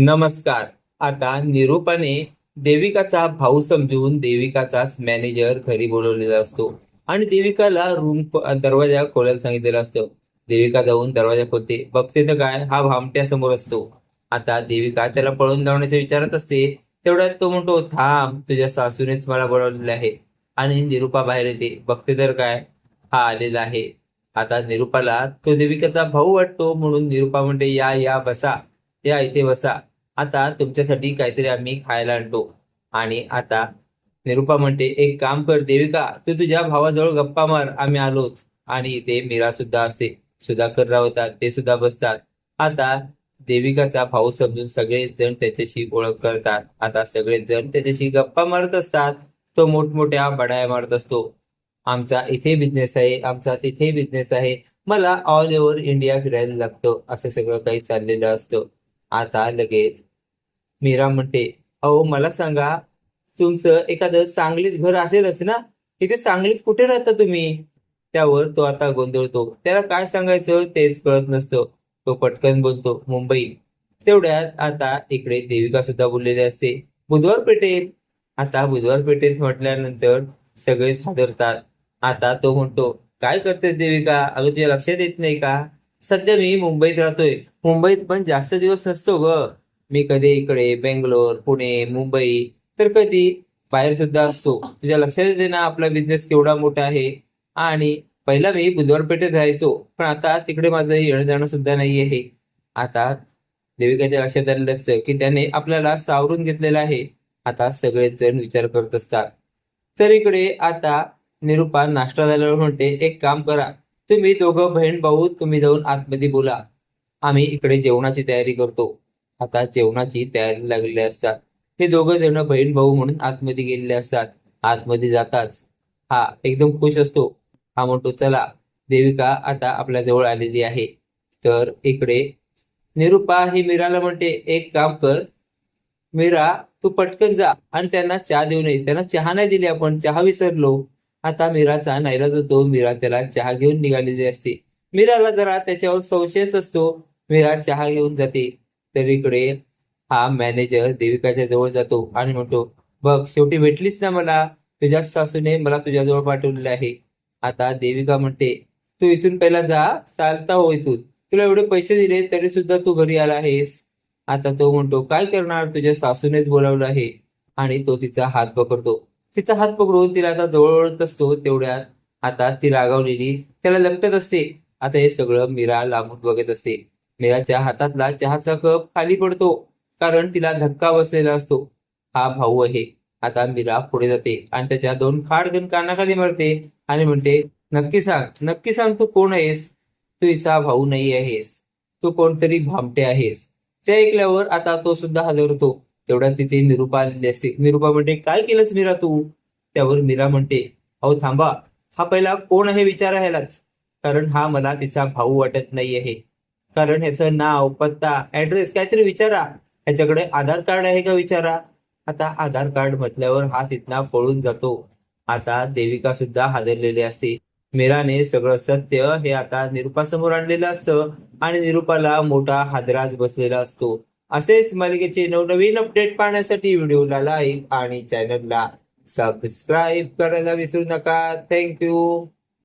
नमस्कार. आता निरूपाने देविकाचा भाऊ समजून देविकाचाच मॅनेजर घरी बोलवलेला असतो आणि देविकाला रूम दरवाजा खोलायला सांगितलेला असतं. देविका जाऊन दरवाजा खोलते. बघते तर काय? हा भामट्या समोर असतो. आता देविका त्याला पळून जाण्याच्या विचारात असते. तेवढ्यात तो म्हणतो थांब तुझ्या सासूनेच मला बोलावलेले आहे. आणि निरूपा बाहेर येते. बघते तर काय? हा आलेला आहे. आता निरूपाला तो देविकाचा भाऊ वाटतो. म्हणून निरूपा म्हणते या या बसा. या इथे बसा. आता तुमच्यासाठी काहीतरी आम्ही खायला आणतो. आणि आता निरुपा म्हणते एक काम कर देविका तू तुझ्या भावाजवळ गप्पा मार आम्ही आलोच आणि इथे मीरा सुद्धा असते. सुधाकर राव होतात ते सुद्धा बसतात. आता देविकाचा भाऊ समजून सगळेच जण त्याच्याशी ओळख करतात. आता सगळेच जण त्याच्याशी गप्पा मारत असतात. तो मोठमोठ्या बडाया मारत असतो. आमचा इथे बिझनेस आहे आमचा तिथे बिझनेस आहे. मला ऑल ओव्हर इंडिया फिरायला लागतं. असं सगळं काही चाललेलं असतं. आता लगेच मीरा म्हणते अहो मला सांगा तुमचं एखादं सांगलीत घर असेलच ना? इथे सांगलीत कुठे राहता तुम्ही? त्यावर तो आता गोंधळतो. त्याला काय सांगायचं तेच कळत नसतं. तो पटकन बोलतो मुंबई. तेवढ्यात आता इकडे देविका सुद्धा बोललेली असते बुधवार पेठेत. आता बुधवार पेठेत म्हटल्यानंतर सगळेच हादरतात आता तो म्हणतो काय करतेस देविका? अगं तुझ्या लक्षात येत नाही का? सध्या मी मुंबईत राहतोय. मुंबईत पण जास्त दिवस नसतो ग. मी कधी इकडे बेंगलोर पुणे मुंबई तर कधी बाहेर सुद्धा असतो. तुझ्या लक्षात येते ना आपला बिझनेस केवढा मोठा आहे? आणि पहिला मी बुधवार पेठेत राहायचो पण आता तिकडे माझं येणं जाणं सुद्धा नाही आहे आता देविकाच्या लक्षात आलेलं असतं की त्याने आपल्याला सावरून घेतलेलं आहे. आता सगळेच जण विचार करत असतात. तर इकडे आता निरुपा नाश्ता झाल्यावर म्हणते एक काम करा तुम्ही दोघं बहीण भाऊ तुम्ही जाऊन आतमध्ये बोला. आम्ही इकडे जेवणाची तयारी करतो. आता जेवणाची तयारी लागलेली असतात. हे दोघं जण बहीण भाऊ म्हणून आतमध्ये गेलेले असतात. आतमध्ये जाताच हा एकदम खुश असतो. हा म्हणतो चला देविका आता आपल्या जवळ आलेली आहे. तर इकडे निरुपा ही मीराला म्हणते एक काम कर मीरा तू पटकन जा आणि त्यांना चहा देऊ नये. त्यांना चहा नाही दिली आपण चहा विसरलो. आता मीराचा नाईलाज होतो. मीरा त्याला चहा घेऊन निघालेली असते. मीराला जरा त्याच्यावर संशयच असतो. मीरा चहा घेऊन जाते. तरीकडे हा मॅनेजर देविकाच्या जवळ जातो आणि म्हणतो बघ शेवटी भेटलीस ना मला? तुझ्या सासूने मला तुझ्याजवळ पाठवलेलं आहे. आता देविका म्हणते तू इथून पहिला जा चालता हो इथून. तुला एवढे पैसे दिले तरी सुद्धा तू घरी आला आहेस. आता तो म्हणतो काय करणार? तुझ्या सासूनेच बोलावलं आहे. आणि तो तिचा हात पकडतो. तिचा हात पकडून तिला आता जवळ असतो तेवढ्यात. आता ती रागावलेली त्याला लपटत असते. आता हे सगळं मीरा लांबून बघत असते. मीराच्या हातातला चहाचा कप खाली पडतो कारण तिला धक्का बसलेला असतो. हा भाऊ आहे. आता मीरा पुढे जाते आणि त्याच्या दोन खाडगण कानाखाली मारते आणि म्हणते नक्की सांग नक्की सांग तू कोण आहेस? तू हिचा भाऊ नाही आहेस. तू कोणतरी भामटे आहेस. ते ऐकल्यावर आता तो सुद्धा हजरतो तेवढ्या तिथे निरुपा आलेली असते. निरुपा म्हणते काय केलंस मीरा तू? त्यावर मीरा म्हणते अहो थांबा. हा पहिला कोण आहे विचारायलाच कारण हा मला तिचा भाऊ वाटत नाही आहे. कारण ह्याचं नाव पत्ता ऍड्रेस काहीतरी विचारा. ह्याच्याकडे आधार कार्ड आहे का विचारा. आता आधार कार्ड म्हटल्यावर हा तिथला पळून जातो. आता देविका सुद्धा हादरलेली असते. मीराने सगळं सत्य हे आता निरूपासमोर आणलेलं असतं आणि निरूपाला मोठा हादराज बसलेला असतो. असेच मालिकेचे नवनवीन अपडेट पाहण्यासाठी व्हिडिओला लाईक आणि चॅनलला सबस्क्राईब करायला विसरू नका. थँक्यू